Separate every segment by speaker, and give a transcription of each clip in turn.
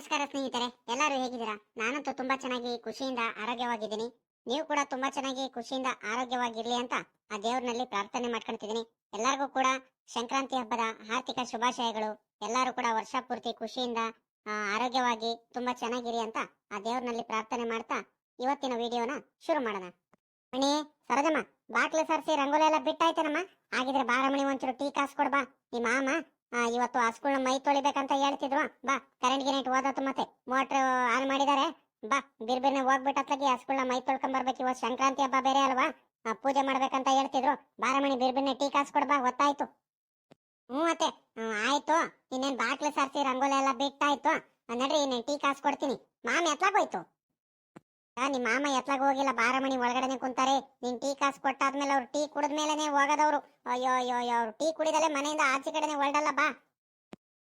Speaker 1: ನಮಸ್ಕಾರ ಸ್ನೇಹಿತರೆ, ಎಲ್ಲರೂ ಹೇಗಿದ್ದೀರಾ? ನಾನಂತೂ ತುಂಬಾ ಚೆನ್ನಾಗಿ ಖುಷಿಯಿಂದ ಆರೋಗ್ಯವಾಗಿದ್ದೀನಿ. ನೀವು ಕೂಡ ತುಂಬಾ ಚೆನ್ನಾಗಿ ಖುಷಿಯಿಂದ ಆರೋಗ್ಯವಾಗಿರ್ಲಿ ಅಂತ ಆ ದೇವ್ರನಲ್ಲಿ ಪ್ರಾರ್ಥನೆ ಮಾಡ್ಕೊಂತಿದ್ದೀನಿ ಎಲ್ಲರಿಗೂ ಕೂಡ ಸಂಕ್ರಾಂತಿ ಹಬ್ಬದ ಆರ್ಥಿಕ ಶುಭಾಶಯಗಳು. ಎಲ್ಲರೂ ಕೂಡ ವರ್ಷ ಪೂರ್ತಿ ಖುಷಿಯಿಂದ ಆರೋಗ್ಯವಾಗಿ ತುಂಬಾ ಚೆನ್ನಾಗಿರಿ ಅಂತ ಆ ದೇವ್ರನಲ್ಲಿ ಪ್ರಾರ್ಥನೆ ಮಾಡ್ತಾ ಇವತ್ತಿನ ವಿಡಿಯೋನ ಶುರು ಮಾಡೋಣ. ಮಣಿ, ಸರೋಜಮ್ಮ ಬಾಟ್ಲು ಸರ್ಸಿ ರಂಗೋಲಿ ಎಲ್ಲ ಬಿಟ್ಟಾಯ್ತೇನಮ್ಮ? ಹಾಗಿದ್ರೆ ಬಾರಮಣಿ ಒಂಚೂರು ಟೀ ಕಾಸ್ ಕೊಡ್ಬಾ. ನಿಮ್ಮ ಮಾಮ ಇವತ್ತು ಹಸುಗಳನ್ನ ಮೈ ತೊಳಿಬೇಕಂತ ಹೇಳ್ತಿದ್ರು. ಬಾ ಕರೆಂಟ್ ಗಿರೆಂಟ್ ಓದತ್ತು ಮತ್ತೆ. ಮೋಟ್ರ್ ಆನ್ ಮಾಡಿದಾರೆ. ಬಾ ಬಿರ್ಬಿರ್ನೆ ಹೋಗ್ಬಿಟ್ಟತ್ಲಾಗಿ ಹಸುಗಳನ್ನ ಮೈ ತೊಳ್ಕೊಂಡ್ ಬರ್ಬೇಕು ಇವತ್ತು ಸಂಕ್ರಾಂತಿ ಹಬ್ಬ ಬೇರೆ ಅಲ್ವಾ? ಪೂಜೆ ಮಾಡ್ಬೇಕಂತ ಹೇಳ್ತಿದ್ರು. ಬಾರಮಣಿ ಬಿರ್ಬಿರ್ನೆ ಟೀ ಕಾಸು ಕೊಡ್ ಬಾ ಗೊತ್ತಾಯ್ತು. ಹ್ಞೂ ಮತ್ತೆ ಆಯ್ತು. ಇನ್ನೇನ್ ಬಾಟ್ಲು ಸಾರ್ಸಿ ರಂಗೋಲಿ ಎಲ್ಲ ಬಿಟ್ಟಾಯ್ತು. ನಡ್ರಿ ಇನ್ನೇನ್ ಟೀ ಕಾಸು ಕೊಡ್ತೀನಿ. ಮಾಮ ಆ, ನಿಮ್ಮ ಮಾಮ ಎತ್ಲಾಗ ಹೋಗಿಲ್ಲ ಬಾರಮಣಿ ಒಳಗಡೆನೆ ಕುಂತಾರೆ. ನೀನ್ ಟೀ ಕಾಸು ಕೊಟ್ಟಾದ್ಮೇಲೆ ಅವ್ರು ಟೀ ಕುಡಿದ್ಮೇಲೆನೆ ಹೋಗೋದವ್ರು. ಅಯ್ಯೋ ಅಯ್ಯೋ, ಅವ್ರು ಟೀ ಕುಡಿದಲೆ ಮನೆಯಿಂದ ಆಚೆ ಕಡೆನೆ ಹೊರಡಲ್ಲ, ಬಾ.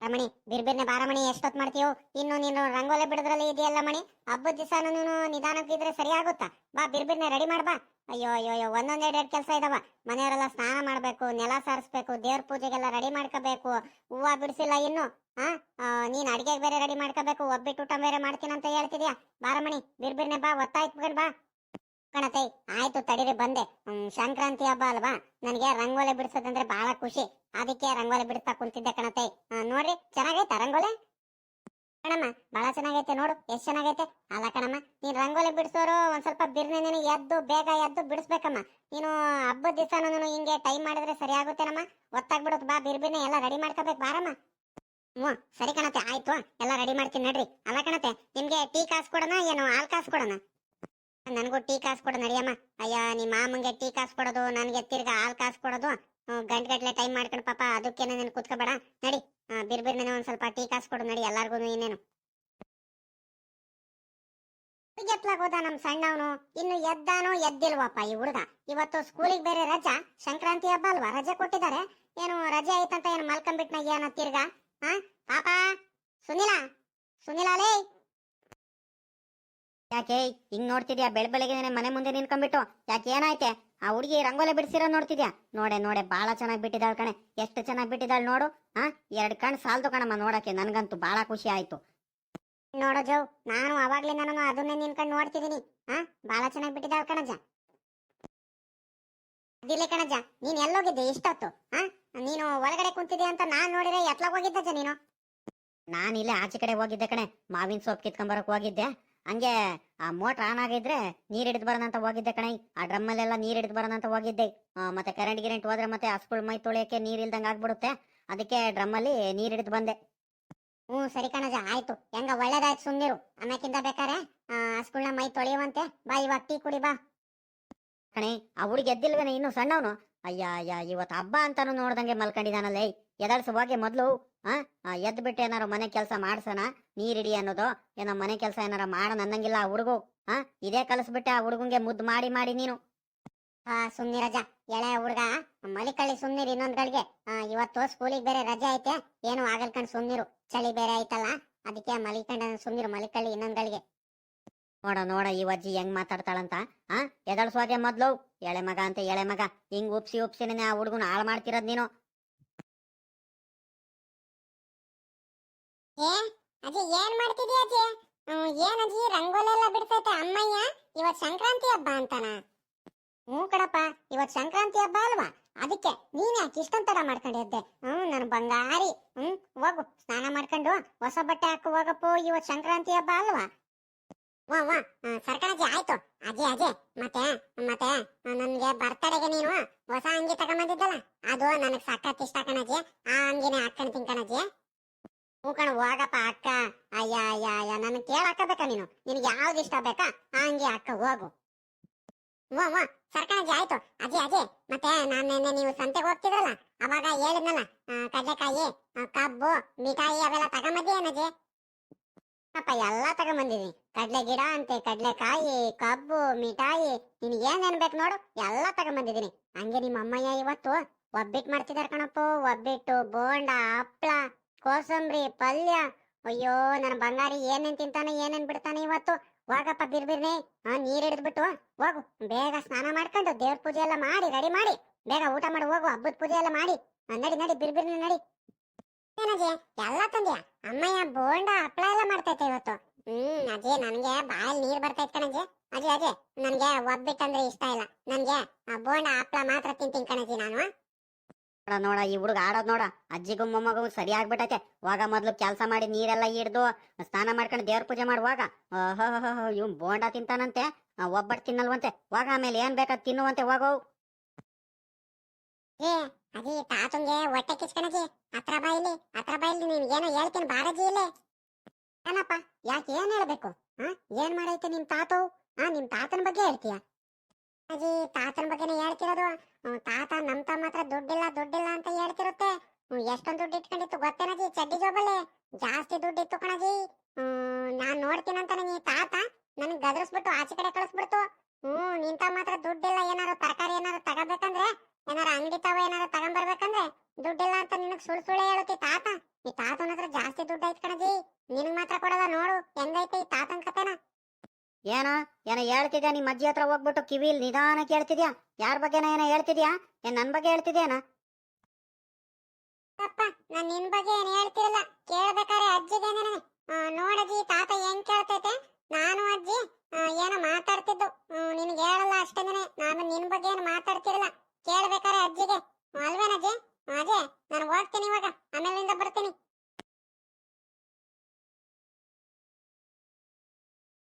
Speaker 1: ರಮಣಿ ಬಿರ್ಬಿರ್ನೆ ಬಾರಮಣಿ ಎಷ್ಟೊತ್ ಮಾಡ್ತೀಯೋ? ಇನ್ನು ನೀನು ರಂಗೋಲೆ ಬಿಡದ್ರಲ್ಲಿ ಇದೆಯಲ್ಲ ಮಣಿ ಹಬ್ಬದ ದಿವಸ ನೀನು ನಿಧಾನಕ್ಕಿದ್ರೆ ಸರಿ ಆಗುತ್ತಾ? ಬಾ, ಬಿರ್ಬಿರ್ನೆ ರೆಡಿ ಮಾಡ್ಬಾ ಅಯ್ಯೋ ಅಯ್ಯೋ ಅಯ್ಯೋ ಒಂದೊಂದೆರಡು ಎರಡು ಕೆಲಸ ಇದಾವ. ಮನೆಯವರೆಲ್ಲ ಸ್ನಾನ ಮಾಡ್ಬೇಕು, ನೆಲ ಸಾರಿಸ್ಬೇಕು, ದೇವ್ರ ಪೂಜೆಗೆಲ್ಲ ರೆಡಿ ಮಾಡ್ಕೋಬೇಕು. ಹೂವು ಬಿಡಿಸಿಲ್ಲ ಇನ್ನು. ಹಾ ನೀನ್ ಅಡಿಗೆಗೆ ಬೇರೆ ರೆಡಿ ಮಾಡ್ಕೋಬೇಕು. ಒಬ್ಬಿಟ್ಟು ಊಟ ಬೇರೆ ಮಾಡ್ತೀನಂತ ಹೇಳ್ತಿದ್ಯಾ? ಬಾರಮಣಿ ಬಿರ್ಬಿರ್ನೆ ಬಾ ಒತ್ತಾಯ್ತು ಬಾ. ಕಣತೆ, ಆಯ್ತು ತಡೀರಿ, ಬಂದೆ. ಸಂಕ್ರಾಂತಿ ಹಬ್ಬ ಅಲ್ವಾ? ನನಗೆ ರಂಗೋಲಿ ಬಿಡಿಸೋದಂದ್ರೆ ಬಹಳ ಖುಷಿ. ಅದಕ್ಕೆ ರಂಗೋಲಿ ಬಿಡಿಸ್ತಾ ಕುಂತಿದ್ದೆ ಕಣತೆ. ನೋಡ್ರಿ, ಚೆನ್ನಾಗೈತಾ ರಂಗೋಲಿ? ಕಣಮ್ಮ ಬಹಳ ಚೆನ್ನಾಗೈತೆ ನೋಡು, ಎಷ್ಟ್ ಚೆನ್ನಾಗೈತೆ? ಅಲ್ಲ ಕಣಮ್ಮ, ನೀನ್ ರಂಗೋಲಿ ಬಿಡಿಸೋರು ಒಂದ್ ಸ್ವಲ್ಪ ಬಿರ್ನೆ ಎದ್ದು, ಬೇಗ ಎದ್ದು ಬಿಡಿಸ್ಬೇಕಮ್ಮ. ನೀನು ಹಬ್ಬದ ದಿವಸ ನಾನು ಹಿಂಗೆ ಟೈಮ್ ಮಾಡಿದ್ರೆ ಸರಿ ಆಗುತ್ತೇನಮ್ಮ? ಒತ್ತಾಗ್ಬಿಡುತ್ತೆ ಬಾ ಬಿರ್ಬಿರ್ನೆ ಎಲ್ಲ ರೆಡಿ ಮಾಡ್ಕೋಬೇಕು, ಬಾರಮ್ಮ. ಹ್ಞೂ, ಸರಿ ಕಣತೆ, ಆಯ್ತು, ಎಲ್ಲ ರೆಡಿ ಮಾಡ್ತೀನಿ ನಡ್ರಿ. ಅಲ್ಲ ಕಣತೆ, ನಿಮ್ಗೆ ಟೀ ಕಾಸ್ ಕೊಡೋಣ, ಏನು ಹಾಲು ಕಾಸ್ ಕೊಡೋಣ? ನನಗೂ ಟೀ ಕಾಸು ಕೊಡು ನಡಿಯಮ್ಮ. ಅಯ್ಯ ನಿಮ್ಮ ಮಾಮಂಗೆ ಟೀ ಕಾಸು ಕೊಡೋದು, ನನಗೆ ತಿರ್ಗಾ ಹಾಲ್ ಕಾಸು ಕೊಡೋದು ಗಂಟೆ ಗಟ್ಲೆ ಟೈಮ್ ಮಾಡ್ಕೊಂಡು ಪಾಪ ಅದಕ್ಕೇನೆ ನೀನು ಕುತ್ಕೋಬೇಡ. ನಡಿ ಬಿರ್ ಬಿರ್ನೆ ಒಂದು ಸ್ವಲ್ಪ ಟೀ ಕಾಸು ಕೊಡು ನಡಿ ಎಲ್ಲಾರ್ಗು ಇನ್ನೇನು. ಎತ್ಲಾಗೋದ ನಮ್ ಸಣ್ಣವನು, ಇನ್ನು ಎದ್ದಾನೋ ಎದ್ದಿಲ್ವಪ್ಪ ಈ ಹುಡುಗ. ಇವತ್ತು ಸ್ಕೂಲಿಗೆ ಬೇರೆ ರಜಾ, ಸಂಕ್ರಾಂತಿ ಹಬ್ಬ ಅಲ್ವಾ? ರಜೆ ಕೊಟ್ಟಿದ್ದಾರೆ ಏನು ರಜೆ ಆಯ್ತಂತ ಏನು ಮಲ್ಕೊಂಡ್ಬಿಟ್ನ ಏನ ತಿರ್ಗಾ? ಹಾ ಪಾಪ, ಸುನಿಲಾ ಸುನಿಲಾಲೇ
Speaker 2: ಯಾಕೆ, ಹಿಂಗ್ ನೋಡ್ತಿದ್ಯಾ? ಬೆಳ ಬೆಳಗ್ಗೆ ಮನೆ ಮುಂದೆ ನಿನ್ಕೊಂಡ್ಬಿಟ್ಟು ಯಾಕೆ, ಏನಾಯ್ತೆ? ಆ ಹುಡುಗಿ ರಂಗೋಲೆ ಬಿಡಿಸಿರೋ ನೋಡ್ತಿದ್ಯಾ? ನೋಡೆ ನೋಡೆ, ಬಾಳ ಚೆನ್ನಾಗಿ ಬಿಟ್ಟಿದ್ದಾಳ ಕಣೆ. ಎಷ್ಟು ಚೆನ್ನಾಗಿ ಬಿಟ್ಟಿದ್ದಾಳ ನೋಡು ಹಾ ಎರಡ್ ಕಣ್ ಸಾಲ್ದು ಕಣಮ್ಮ ನೋಡಕ್ಕೆ. ನನ್ಗಂತೂ ಬಾಳ ಖುಷಿ ಆಯ್ತು.
Speaker 1: ನೋಡೋ ಜೋ, ನಾನು ಅವಾಗ್ಲೇ ನಾನು ಅದನ್ನೇ ನಿನ್ಕೊಂಡು ನೋಡ್ತಿದ್ದೀನಿ ಹಾ ಬಾಳ ಚೆನ್ನಾಗಿ ಬಿಟ್ಟಿದ್ದಾಳ ಕಣಜ ಅದಿಲ್ಲ ಕಣಜ ನೀನ್ ಎಲ್ಲೋಗಿದ್ದೆ ಇಷ್ಟೊತ್ತು ಹಾ ನೀನು ಒಳಗಡೆ ಕುಂತಿದ್ದೆ ಅಂತ ನಾನ್ ನೋಡಿದ್ರೆ ಎತ್ಲಾಗ ಹೋಗಿದ್ದಜ್ಜ ನೀನು.
Speaker 2: ನಾನ್ ಇಲ್ಲೇ ಆಚೆ ಕಡೆ ಹೋಗಿದ್ದೆ ಕಣೆ. ಮಾವಿನ ಸೊಪ್ಪು ಕಿತ್ಕೊಂಬರಕ್ ಹೋಗಿದ್ದೆ. ಹಂಗೆ ಆ ಮೋಟರ್ ಆನ್ ಆಗಿದ್ರೆ ನೀರ್ ಹಿಡಿದು ಅಂತ ಹೋಗಿದ್ದೆ ಕಣೈ. ಆ ಡ್ರಮ್ಮಲ್ಲೆಲ್ಲ ನೀರ್ ಹಿಡಿದು ಅಂತ ಹೋಗಿದ್ದೆ. ಮತ್ತೆ ಕರೆಂಟ್ ಗಿರೆಂಟ್ ಹೋದ್ರೆ ಮತ್ತೆ ಹಸ್ಗಳು ಮೈ ತೊಳೆಯಕ್ಕೆ ನೀರ್ ಇಲ್ದಂಗ ಆಗ್ಬಿಡುತ್ತೆ. ಅದಕ್ಕೆ ಡ್ರಮ್ಮಲ್ಲಿ ನೀರ್ ಹಿಡಿದು ಬಂದೆ.
Speaker 1: ಹ್ಞೂ, ಸರಿ ಕಣಜ, ಆಯ್ತು. ಹೆಂಗ ಒಳ್ಳೇದಾಯ್ತು ಸುಮ್ನಿರು. ಆಮ್ಯಾಕಿಂದ ಬೇಕಾರೆ ಹಸ್ಗಳ್ನ ಮೈ ತೊಳೆಯುವಂತೆ. ಬಾ, ಇವಾಗ ಟೀ ಕುಡಿ, ಬಾ.
Speaker 2: ಕಣೆ, ಆ ಹುಡುಗಿ ಎದ್ದಿಲ್ವೇನೆ ಇನ್ನು ಸಣ್ಣವನು? ಅಯ್ಯ ಅಯ್ಯ ಇವತ್ತು ಹಬ್ಬ ಅಂತಾನು ನೋಡ್ದಂಗೆ ಮಲ್ಕೊಂಡಿದಾನಲ್ಲೇ. ಎದಳ್ಸ ಹೋಗಿ ಮೊದ್ಲು ಆ ಎದ್ ಬಿಟ್ಟು ಏನಾರು ಮನೆ ಕೆಲಸ ಮಾಡ್ಸೋಣ ನೀರಿಡಿ ಅನ್ನೋದು? ಏನೋ ಮನೆ ಕೆಲಸ ಏನಾರ ಮಾಡೋಣ ಅನ್ನಂಗಿಲ್ಲ ಆ ಹುಡುಗು. ಹಾ ಇದೇ ಕಲಿಸ್ಬಿಟ್ಟೆ ಆ ಹುಡುಗಂಗೆ ಮುದ್ದು ಮಾಡಿ ಮಾಡಿ ನೀನು.
Speaker 1: ಹಾ ಆ ಸುಮ್ನಿರಜ ಎಳೆ ಹುಡುಗ ಮಲಿಕಳ್ಳಿ ಸುಮ್ನಿರು ಇನ್ನೊಂದ್ ಗಳಿಗೆ ಆ, ಇವತ್ತು ಸ್ಕೂಲಿಗೆ ಬೇರೆ ರಜೆ ಐತೆ. ಏನು ಆಗಲ್ಕಂಡ್ ಸುಮ್ನಿರು. ಚಳಿ ಬೇರೆ ಐತಲ್ಲ. ಅದಕ್ಕೆ ಮಲಿಕಂಡ ಸುಮ್ನಿರು ಮಲಿಕಳ್ಳಿ ಇನ್ನೊಂದ್ ಗಳಿಗೆ
Speaker 2: ನೋಡ ನೋಡ ಈ ಅಜ್ಜಿ ಹೆಂಗ್ ಮಾತಾಡ್ತಾಳಂತ. ಆ ಎದಳ್ಸೋದೆ ಮೊದ್ಲು. ಎಳೆ ಮಗ ಅಂತ ಎಳೆ ಮಗ. ಹಿಂಗ್ ಉಪ್ಸಿ ಉಪ್ಸಿನೇ ಆ ಹುಡುಗನ ಹಾಳು ಮಾಡ್ತಿರೋದ್ ನೀನು.
Speaker 1: ಏ, ಅಜ್ಜಿ ಏನ್ ಮಾಡ್ತಿದ್ಯಾ ಅಜ್ಜಿ? ಏನ್ ಅಜ್ಜಿ ರಂಗೋಲಿ ಎಲ್ಲ ಬಿಡ್ತೈತೆ ಅಮ್ಮಯ್ಯ? ಇವತ್ ಸಂಕ್ರಾಂತಿ ಹಬ್ಬ ಅಂತಾನ. ಹ್ಞೂ ಕಡಪ್ಪ ಇವತ್ ಸಂಕ್ರಾಂತಿ ಹಬ್ಬ ಅಲ್ವಾ? ಅದಕ್ಕೆ ನೀನ್ ಯಾಕೆ ಇಷ್ಟೊಂದ್ ತಡ ಮಾಡ್ಕೊಂಡಿದ್ದೆ ಹ್ಮ್, ನನ್ ಬಂಗಾರಿ. ಹ್ಮ್, ಹೋಗು, ಸ್ನಾನ ಮಾಡ್ಕೊಂಡು ಹೊಸ ಬಟ್ಟೆ ಹಾಕು ಹೋಗಪ್ಪು ಇವತ್ ಸಂಕ್ರಾಂತಿ ಹಬ್ಬ ಅಲ್ವಾ? ವಾ ವಾ ಸರ್ಕಣಜ್ಜಿ, ಆಯ್ತು. ಅಜ್ಜಿ ಅಜ್ಜಿ, ಮತ್ತೆ ಮತ್ತೆ, ನನ್ಗೆ ಬರ್ತಡೆಗೆ ನೀನು ಹೊಸ ಅಂಗಿ ತಗೊಂಬಂದಿದ್ದಲ್ಲ? ಅದು ನನಗ್ ಸಖತ್ ಇಷ್ಟ ಕಣಜ್ಜಿ. ಆ ಅಂಗಿನೇ ಹಾಕೊಂಡ್ ಕಣಜ್ಜಿ. ಕಣ, ಹೋಗಪ್ಪ ಅಕ್ಕ. ಅಯ್ಯ ಅಯ್ಯ ಅಯ್ಯ, ನನ್ನ ಕೇಳ ಹಾಕಬೇಕ ನೀನು. ನಿನಗೆ ಯಾವ್ದು ಇಷ್ಟ ಬೇಕಾ, ಹಂಗೆ ಅಕ್ಕ, ಹೋಗು. ವಾ ವಾ ಆಯ್ತು. ಅಜ್ಜಿ ಅಜ್ಜಿ, ಮತ್ತೆ ನಾನು ನಿನ್ನೆ ನೀವು ಸಂತೆಗೆ ಹೋಗ್ತಿದ್ರಲ್ಲ, ಅವಾಗ ಹೇಳಿದ್ನಲ್ಲ ಕಡ್ಲೆಕಾಯಿ ಕಬ್ಬು, ಮಿಠಾಯಿ ಅವೆಲ್ಲ ತಗೊಂಬಂದಿ ಅಪ್ಪ, ಎಲ್ಲಾ ತಗೊಂಬಂದಿದ್ವಿ ಕಡ್ಲೆ ಗಿಡ ಅಂತೆ, ಕಡ್ಲೆಕಾಯಿ, ಕಬ್ಬು, ಮಿಠಾಯಿ, ನಿನಗೆ ಏನ್ ಬೇಕು ನೋಡು, ಎಲ್ಲಾ ತಗೊಂಬಂದಿದೀನಿ. ಹಂಗೆ ನಿಮ್ಮ ಅಮ್ಮಯ್ಯ ಇವತ್ತು ಒಬ್ಬಿಟ್ಟು ಮಾಡ್ತಿದಾರ ಕಣಪ್ಪ, ಒಬ್ಬಿಟ್ಟು ಬೋಂಡ, ಹಪ್ಳ ಕೋಸಂಬರಿ, ಪಲ್ಯ. ಅಯ್ಯೋ ನನ್ನ ಬಂಗಾರಿ ಏನೇನ್ ತಿಂತಾನೆ, ಏನೇನ್ ಬಿಡ್ತಾನೆ ಇವತ್ತು? ಹೋಗಪ್ಪ, ಬಿರ್ಬಿರ್ನೆ. ಆ, ನೀರ್ ಹಿಡಿದ್ಬಿಟ್ಟು ಹೋಗು. ಬೇಗ ಸ್ನಾನ ಮಾಡ್ಕೊಂಡು ದೇವ್ರ ಪೂಜೆ ಎಲ್ಲ ಮಾಡಿ, ರೆಡಿ ಮಾಡಿ. ಬೇಗ ಊಟ ಮಾಡಿ, ಹೋಗು, ಹಬ್ಬದ ಪೂಜೆ ಎಲ್ಲ ಮಾಡಿ. ನಡಿ ನಡಿ, ಬಿರ್ಬಿರ್ನೆ ನಡಿ. ಏನಜೆ, ಎಲ್ಲ ತಂದ್ಯಾ? ಅಮ್ಮಯ್ಯ, ಬೋಂಡ, ಹಪ್ಳ ಎಲ್ಲ ಮಾಡ್ತೈತೆ ಇವತ್ತು. ಹ್ಮ್ ಅಜ್ಜಿ ನನ್ಗೆ ಬಾಯಲ್ಲಿ ನೀರ್ ಬರ್ತೈತ್ ಕಣಜೆ. ಅಜ್ಜಿ ಅಜ್ಜಿ ನನ್ಗೆ ಒಬ್ಬಿಟ್ಟಂದ್ರೆ ಇಷ್ಟ ಇಲ್ಲ. ನನ್ಗೆ, ಆ, ಬೋಂಡ, ಹಪ್ಳ ಮಾತ್ರ ತಿಂತೀನಿ ಕಣಜ್ಜಿ ನಾನು
Speaker 2: ನೋಡ, ಈ ಹುಡುಗ ಆಡೋದ್ ನೋಡ. ಅಜ್ಜಿಗೂ ಮೊಮ್ಮಗೂ ಸರಿ ಆಗ್ಬಿಟ್ಟೈತೆ ವಾಗ ಮೊದ್ಲು ಕೆಲಸ ಮಾಡಿ ನೀರೆಲ್ಲ ಹಿಡ್ದು ಸ್ನಾನ ಮಾಡ್ಕೊಂಡು ದೇವ್ರ ಪೂಜೆ ಮಾಡುವಾಗ ಇವ್ ಬೋಂಡ ತಿಂತಾನಂತೆ. ಒಬ್ಬಟ್ ತಿನ್ನಲ್ವಂತೆ. ವಾಗ ಆಮೇಲೆ ಏನ್ ಬೇಕಾದ್ ತಿನ್ನುವಂತೆ, ಹೋಗೋ.
Speaker 1: ಏ, ಅಜಿ ಏನಪ್ಪ ಯಾಕೆ ಏನ್ ಹೇಳ್ಬೇಕು? ಆ, ಏನ್ ಮಾಡೈತೆ ನಿಮ್ ತಾತು? ಆ ನಿಮ್ ತಾತನ ಬಗ್ಗೆ ಹೇಳ್ತೀಯ? ಅಜ್ಜಿ, ತಾತನ ಬಗ್ಗೆನೇ ಹೇಳ್ತಿರೋದು? ತಾತ ನಮ್ ತಮ್ಮ ಹತ್ರ ದುಡ್ಡಿಲ್ಲ ದುಡ್ಡಿಲ್ಲ ಅಂತ ಹೇಳ್ತಿರುತ್ತೆ. ಎಷ್ಟೊಂದು ದುಡ್ಡು ಇಟ್ಕೊಂಡಿತ್ತು ಗೊತ್ತೇನಜ್ಜಿ ಚಡ್ಡಿ ಜೋಬಲ್ಲಿ? ಜಾಸ್ತಿ ದುಡ್ಡು ಇತ್ತು ಕಣಜಿ ನಾನ್ ಅಂತ ನೀ ತಾತ. ನನ್ಗ್ ಗದರಿಸ್ಬಿಟ್ಟು ಆಚೆ ಕಡೆ ಕಳಿಸ್ಬಿಡ್ತು. ಹ್ಮ್ ನಿಂತ ಮಾತ್ರ ದುಡ್ಡಿಲ್ಲ, ಏನಾರು ತರಕಾರಿ ಏನಾರು ತಗೋಬೇಕಂದ್ರೆ, ಏನಾರು ಅಂಗಡಿ ತಾವ ಏನಾರು ತಗೊಂಬರ್ಬೇಕಂದ್ರೆ, ದುಡ್ಡಿಲ್ಲ ಅಂತ ನಿನಗ್ ಸುಳ್ ಸುಳ್ಳೆ ಹೇಳುತ್ತಿ ತಾತ? ಈ ತಾತನ ಹತ್ರ ಜಾಸ್ತಿ ದುಡ್ಡು ಐತ್ ಕಣಜಿ ನಿನಗ್ ಮಾತ್ರ ಕೊಡಲ್ಲ, ನೋಡು. ಹೆಂಗೈತೆ ಈ ತಾತನ್ ಕತೆನ
Speaker 2: ಏನ? ಏನ ಹೇಳ್ತಿದ್ಯಾ? ನಿಮ್ ಅಜ್ಜಿ ಹತ್ರ ಹೋಗ್ಬಿಟ್ಟು ಕಿವಿಲ್ ನಿಧಾನ ಕೇಳ್ತಿದ್ಯಾ? ಯಾರ ಬಗ್ಗೆನ ಏನ ಹೇಳ್ತಿದ್ಯಾ? ಏನ್ ನನ್ ಬಗ್ಗೆ ಹೇಳ್ತಿದ್ಯಾನ?
Speaker 1: ಅಪ್ಪ, ನಾನ್ ನಿನ್ ಬಗ್ಗೆ ಏನ್ ಹೇಳ್ತಿರಲ್ಲ? ಕೇಳ್ಬೇಕಾರೆ ಅಜ್ಜಿಗೆ ನನಗೆ ನೋಡಜ್ಜಿ ತಾತ ಹೆಂಗ್ ಕೇಳ್ತೈತೆ? ನಾನು ಅಜ್ಜಿ ಏನೋ ಮಾತಾಡ್ತಿದ್ದು. ನಿನ್ಗೆ ಹೇಳಲ್ಲ ಅಷ್ಟೇನೆ ನಾನು ನಿನ್ ಬಗ್ಗೆ ಏನು ಮಾತಾಡ್ತಿರಲ್ಲ? ಕೇಳ್ಬೇಕಾರೆ ಅಜ್ಜಿಗೆ. ಅಲ್ವೇನಜ್ಜಿ? ಅಜ್ಜಿ ನಾನು ಹೋಗ್ತೀನಿ ಇವಾಗ. ಆಮೇಲಿಂದ ಬರ್ತೀನಿ.